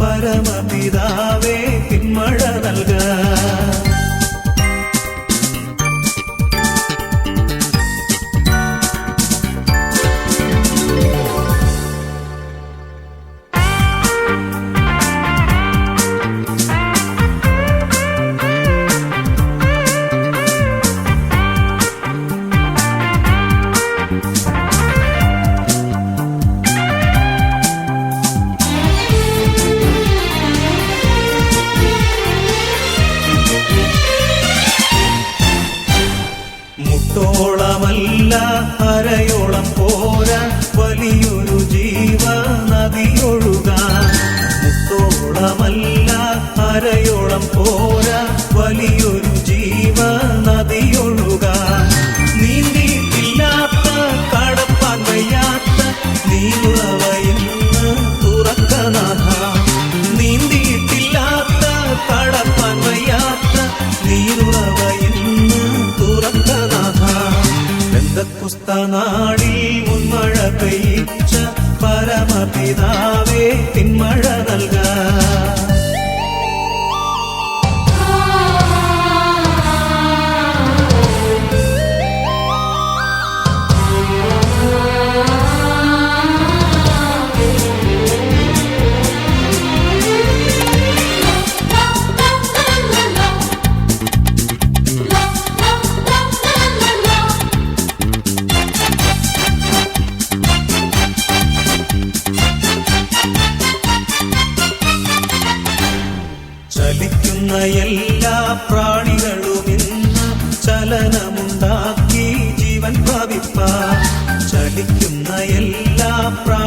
പരമപിതാവേ. കുസ്ത മുൻമഴ പെയ്യും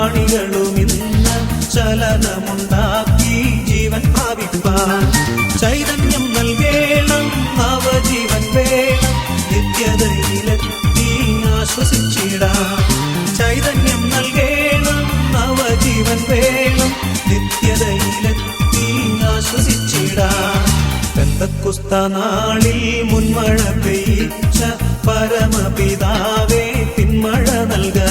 പ്രാണികളുമിന്ന് ചലനമുണ്ടാക്കി ജീവൻ പ്രാപിപ്പാൻ ചൈതന്യം നൽകേണം നവജീവൻ വേണം. നിത്യതയിലെത്തി ആശ്വസിച്ചിടാം. ചൈതന്യം നൽകേണം നവജീവൻ വേണം. നിത്യതയിലെത്തി ആശ്വസിച്ചിടാം. പെന്തക്കുസ്ത നാളിൽ മുൻമഴ പെയ്ച്ച പരമപിതാവേ പിന്മഴ നൽക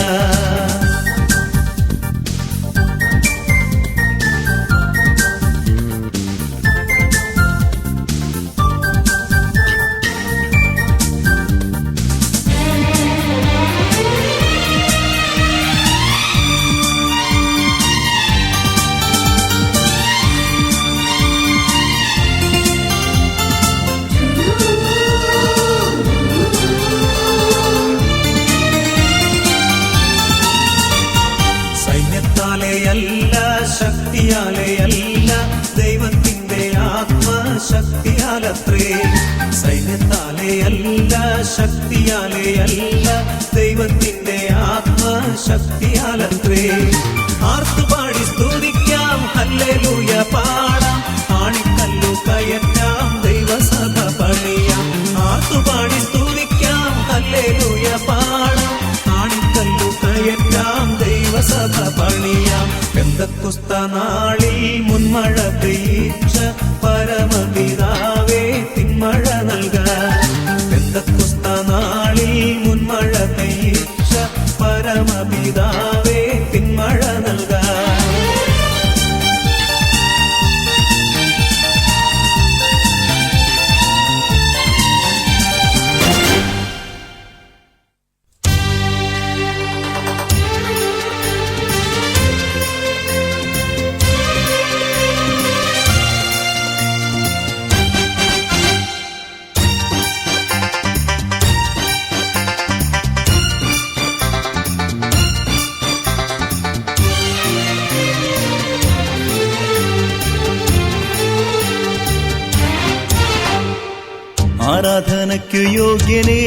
ആരാധനയ്ക്കു യോഗ്യനെ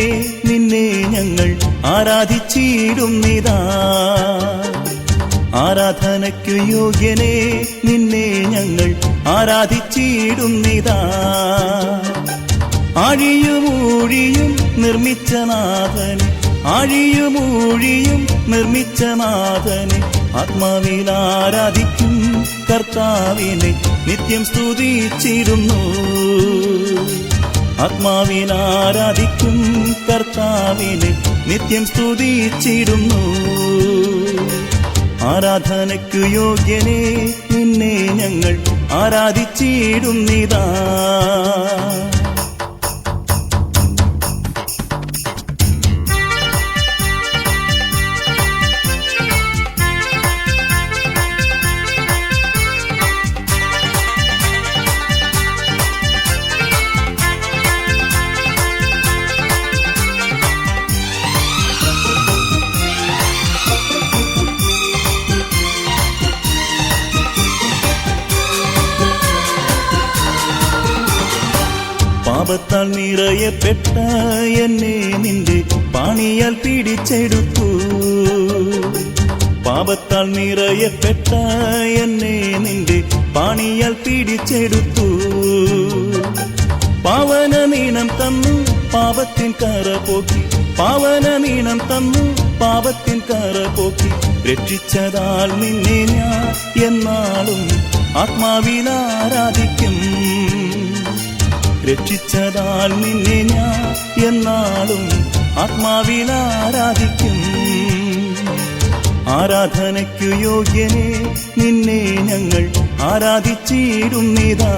നിന്നെ ഞങ്ങൾ ആരാധിച്ചിടുന്നിതാ. ആരാധനയ്ക്കു യോഗ്യനെ നിന്നെ ഞങ്ങൾ ആരാധിച്ചിടുന്നിതാ. ആഴിയുമൂഴിയും നിർമ്മിച്ച നാഥന് ആഴിയുമൂഴിയും നിർമ്മിച്ച നാഥന് ആത്മാവിൽ ആരാധിക്കും കർത്താവിനെ നിത്യം സ്തുതിച്ചിരുന്നു ആത്മാവിൽ ആരാധിക്കും കർത്താവിനെ നിത്യം സ്തുതിച്ചിടുന്നു. ആരാധനയ്ക്കു യോഗ്യനെ നിന്നെ ഞങ്ങൾ ആരാധിച്ചിടുന്നിതാ. പാപത്താൽ നിറയപ്പെട്ട എന്നെ നിന്റെ പാണിയാൽ പിടിച്ചെടുത്തു പാപത്താൽ നിറയപ്പെട്ട എന്നെ നിന്റെ പാണിയാൽ പിടിച്ചെടുത്തു പാവന നീണം തന്നു പാപത്തിൻ കറ പോക്കി. പാവന നീണം തന്നു പാപത്തിൻ കറ പോക്കി. രക്ഷിച്ചതാൽ നിന്നെ ഞാൻ എന്നാളും ആത്മാവിൽ ആരാധിക്കും. രക്ഷിച്ചതാൽ നിന്നെ ഞാൻ എന്നാളും ആത്മാവിൽ ആരാധിക്കും. ആരാധനയ്ക്കു യോഗ്യനെ നിന്നെ ഞങ്ങൾ ആരാധിച്ചിടുന്നിതാ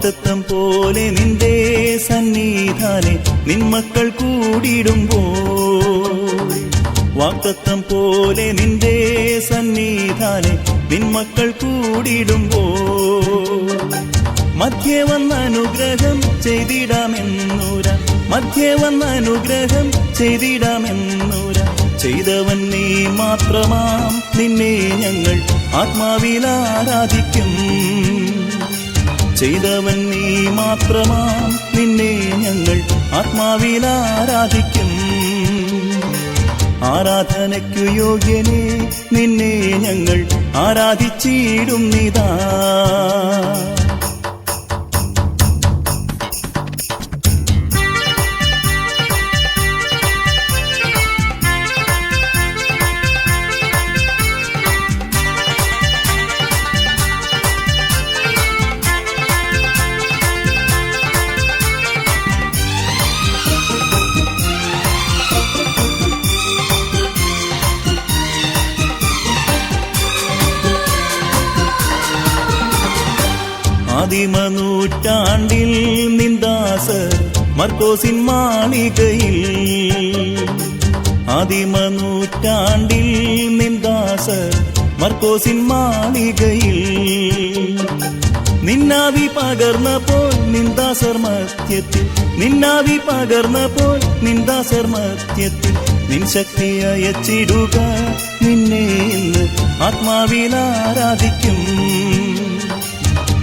വാക്തത്വം പോലെ നിന്റെ സന്നിധാനെ നിന്മക്കൾ കൂടിയിടുമ്പോൾ. വാക്തത്വം പോലെ നിന്റെ സന്നിധാനെ നിന്മക്കൾ കൂടിയിടുമ്പോൾ. മധ്യ വന്ന അനുഗ്രഹം ചെയ്തിടാമെന്നൂര മധ്യ വന്ന അനുഗ്രഹം ചെയ്തിടാമെന്നൂര. ചെയ്തവൻ നീ മാത്രമാം നിന്നെ ഞങ്ങൾ ആത്മാവിൽ ആരാധിക്കും. ചെയ്തവൻ നീ മാത്രമാ. നിന്നെ ഞങ്ങൾ ആത്മാവിൽ ആരാധിക്കും. ആരാധനയ്ക്കു യോഗ്യനെ നിന്നെ ഞങ്ങൾ ആരാധിച്ചിടുന്നിതാ ആദിമ ആദിമ നൂറ്റാണ്ടിൽ നിന്ദാസർ മർക്കോസിൻ മാളികയിൽ. നിന്നാവി പകർന്നപ്പോൾ നിന്ദാസർ മധ്യത്തിൽ. നിന്നാവി പകർന്നപ്പോൾ നിന്ദാസർ മധ്യത്തിൽ. നിൻ ശക്തി അയച്ചിടുക നിന്നെ ഇന്ന് ആത്മാവിൽ ആരാധിക്കും.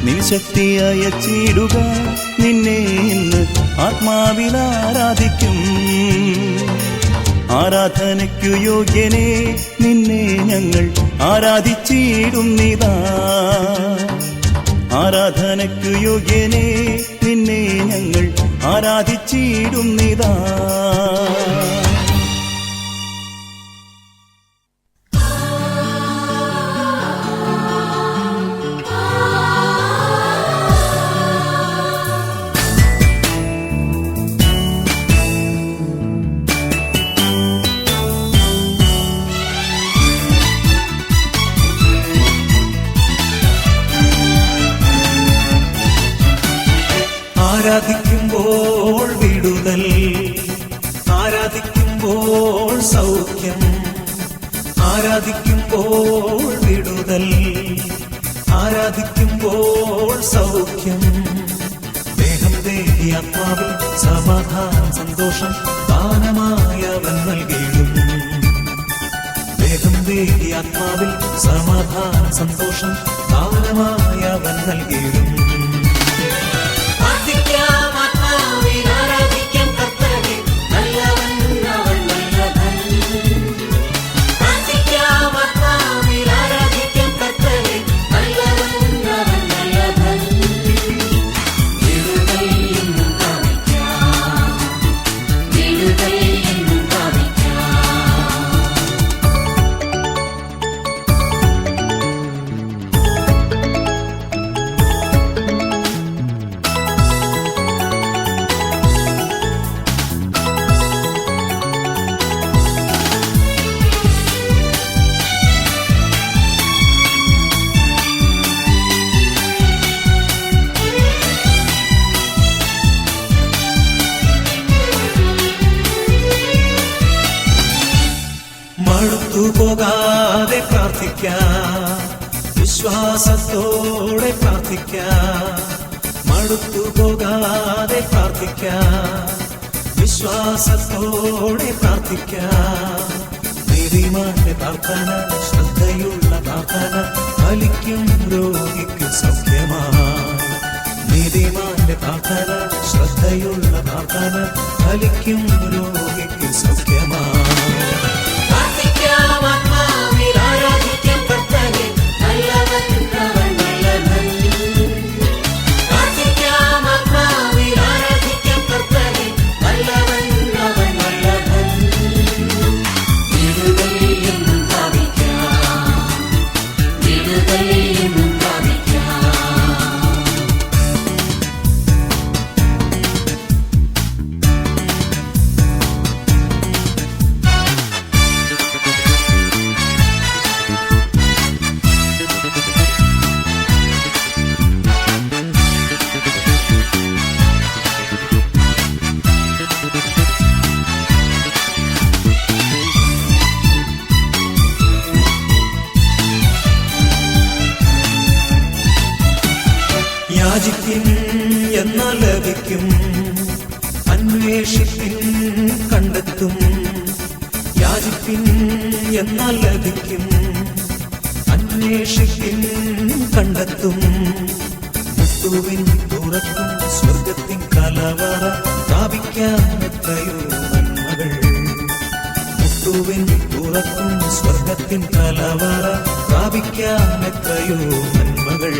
നിൻ ശക്തി അയച്ചിടുക നിന്നെ ഇന്ന് ആത്മാവിൽ ആരാധിക്കും. ആരാധനയ്ക്കു യോഗ്യനെ നിന്നെ ഞങ്ങൾ ആരാധിച്ചിടുന്നിതാ ആരാധനയ്ക്കു യോഗ്യനെ നിന്നെ ഞങ്ങൾ ആരാധിച്ചിടുന്നിതാ ആത്മാവിൽ സമാധാനം സന്തോഷം ദാനമായവൻ നൽകിയിടും വേഗം ദേഹി ആത്മാവിൽ സമാധാനം സന്തോഷം ദാനമായവൻ നൽകിയിടും വിശ്വാസത്തോടെ പ്രാർത്ഥിക്കാം. പ്രാർത്ഥന ശ്രദ്ധയുള്ള പ്രാർത്ഥന ഫലിക്കും രോഗിക്ക് സത്യമാണ് പ്രാർത്ഥന ശ്രദ്ധയുള്ള പ്രാർത്ഥന ഫലിക്കും രോഗിക്ക് പ്രാപിക്കാൻ എത്രയോ നന്മകൾ. എത്രയോ നന്മകൾ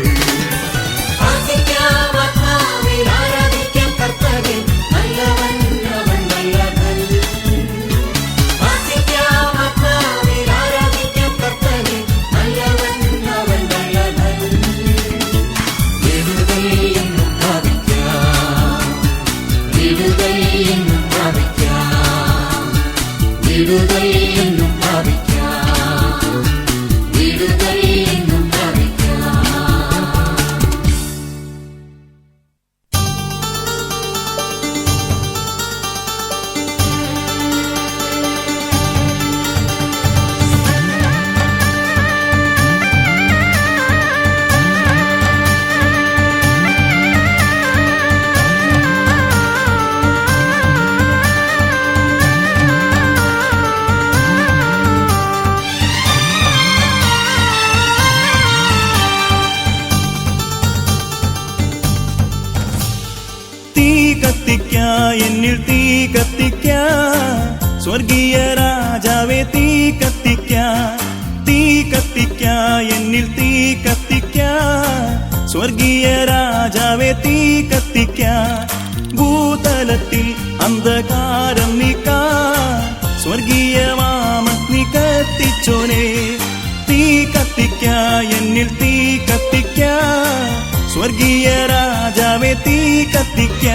இருதல் സ്വർഗീയ രാജാവേ തീ കത്തിക്ക. ഭൂതലത്തിൽ അന്ധകാരം നിക്ക. സ്വർഗീയ വാമഗ്നി കത്തിച്ചോനെ. തീ കത്തിക്ക എന്നിൽ തീ കത്തിക്ക. സ്വർഗീയ രാജാവേ തീ കത്തിക്ക.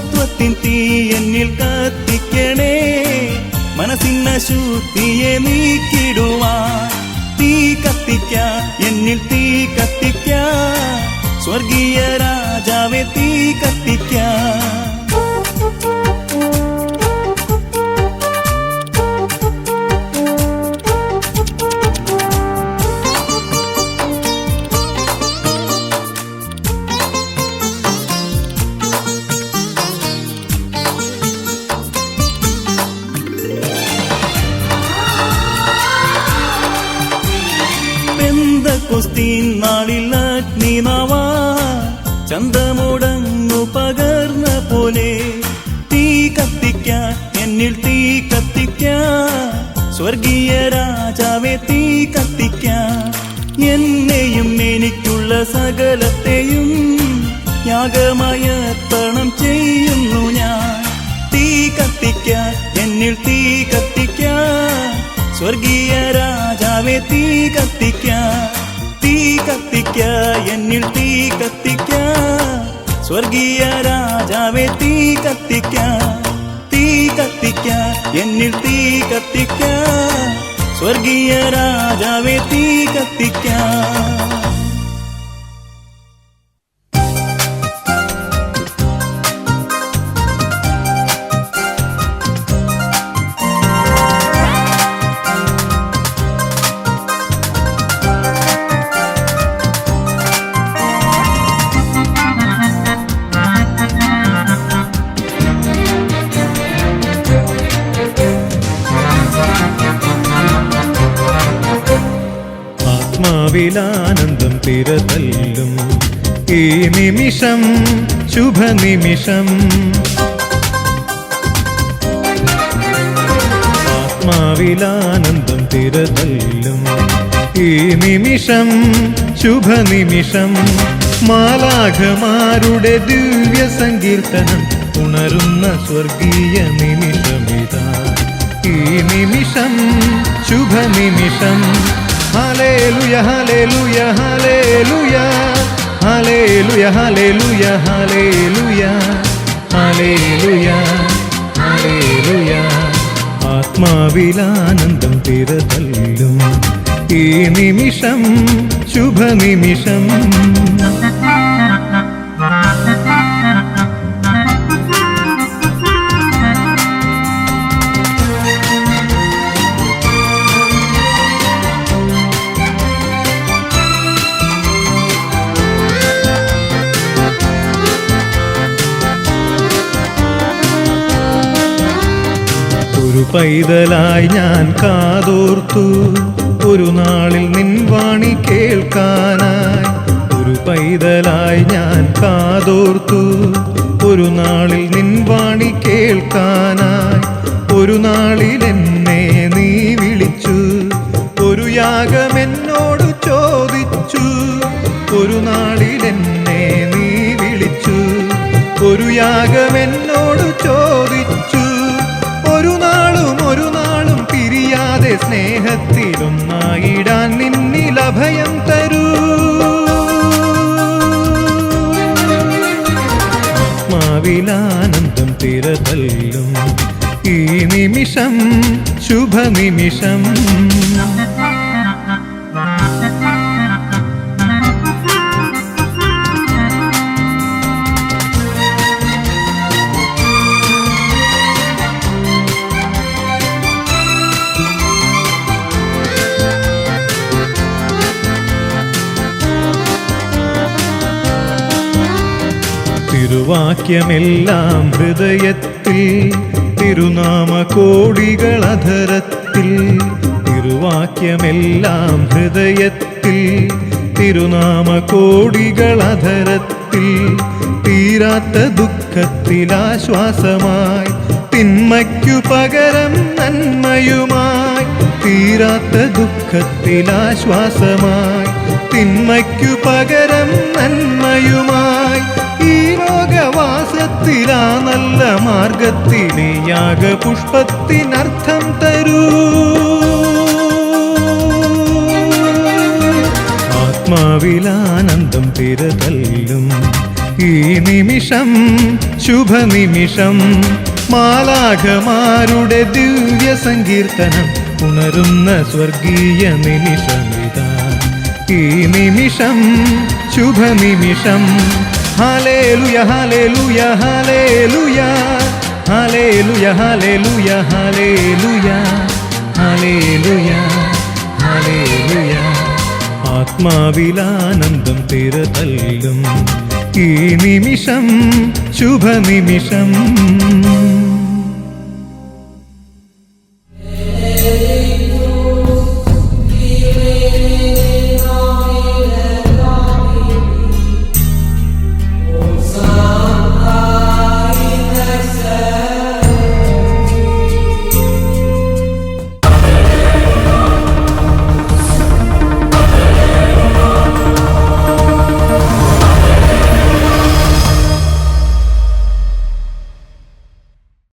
മഹത്വത്തിൻ തീ എന്നിൽ കത്തിക്കണേ. മനസ്സിന്ന ശുദ്ധിയെ നീക്കിടുവാൻ തീ കത്തിക്ക എന്നിൽ തീ കത്തിക്ക. സ്വർഗീയ രാജാവെ തീ കത്തിക്ക. പെന്തക്കൊസ്തീൻ നാളിൽ അഗ്നിനാവാ ചന്തമുടങ്ങു പകർന്ന പോലെ തീ കത്തിക്ക എന്നിൽ തീ കത്തിക്ക. സ്വർഗീയ രാജാവെ തീ കത്തിക്ക. എന്നെയും എനിക്കുള്ള സകലത്തെയും യാഗമായ അർപ്പണം ചെയ്യുന്നു ഞാൻ. തീ കത്തിക്ക എന്നിൽ തീ കത്തിക്ക. സ്വർഗീയ രാജാവെ തീ കത്തിക്ക. തീ കത്തിക്ക എന്നിൽ തീ കത്തിക്ക. സ്വർഗീയ രാജാവേ തീ കത്തിക്ക. തീ കത്തിക്ക എന്നിൽ തീ കത്തിക്ക. സ്വർഗീയ രാജാവേ തീ കത്തിക്ക. ആത്മാവിലാനന്ദം തിരതല്ലും. ഈ നിമിഷം ശുഭനിമിഷം. ആത്മാവിലാനന്ദം തിരതല്ലും. ഈ നിമിഷം ശുഭനിമിഷം. മാലാഘമാരുടെ ദിവ്യ സങ്കീർത്തനം ഉണരുന്ന സ്വർഗീയ നിമിഷമിതാ. ഈ നിമിഷം ശുഭനിമിഷം. Hallelujah hallelujah hallelujah hallelujah hallelujah hallelujah hallelujah hallelujah ആത്മാവിലാനന്ദം തിരതല്ലും ഈ നിമിഷം ശുഭനിമിഷം. ഒരു പൈതലായി ഞാൻ കാതോർത്തു. ഒരു നാളിൽ നിൻ വാണി കേൾക്കാനായി ഒരു പൈതലായി ഞാൻ കാതോർത്തു. ഒരു നാളിൽ നിൻ വാണി കേൾക്കാനായി ഒരു നാളിൽ എന്നെ നീ വിളിച്ചു. ഒരു യാഗം എന്നോട് ചോദിച്ചു. ഒരു നാളിൽ എന്നെ നീ വിളിച്ചു. ഒരു യാഗം എന്നോട് ചോദിച്ചു സ്നേഹത്തിലൊന്നായിടാൻ നിന്നിലഭയം തരൂ. മാവിലാനന്ദം തിരതല്ലും ഈ നിമിഷം ശുഭനിമിഷം. തിരുവാക്യമെല്ലാം ഹൃദയത്തിൽ തിരുനാമ കോടികൾ അധരത്തിൽ തിരുവാക്യമെല്ലാം ഹൃദയത്തിൽ തിരുനാമ കോടികൾ അധരത്തിൽ തീരാത്ത ദുഃഖത്തിലാശ്വാസമായി തിന്മയ്ക്കു പകരം നന്മയുമായി. തീരാത്ത ദുഃഖത്തിലാശ്വാസമായി തിന്മയ്ക്കു പകരം നന്മയുമായി നല്ല മാർഗത്തിലെ യാഗപുഷ്പത്തിനർത്ഥം തരൂ. ആത്മാവിലാനന്ദം തിരതല്ലും. ഈ നിമിഷം ശുഭനിമിഷം മാലാഘമാരുടെ ദിവ്യ സങ്കീർത്തനം ഉണരുന്ന സ്വർഗീയ നിമിഷമിതാ. ഈ നിമിഷം ശുഭനിമിഷം hallelujah hallelujah hallelujah hallelujah hallelujah hallelujah hallelujah hallelujah ആത്മാവിലാനന്ദം തിരതല്ലും ഈ നിമിഷം ശുഭനിമിഷം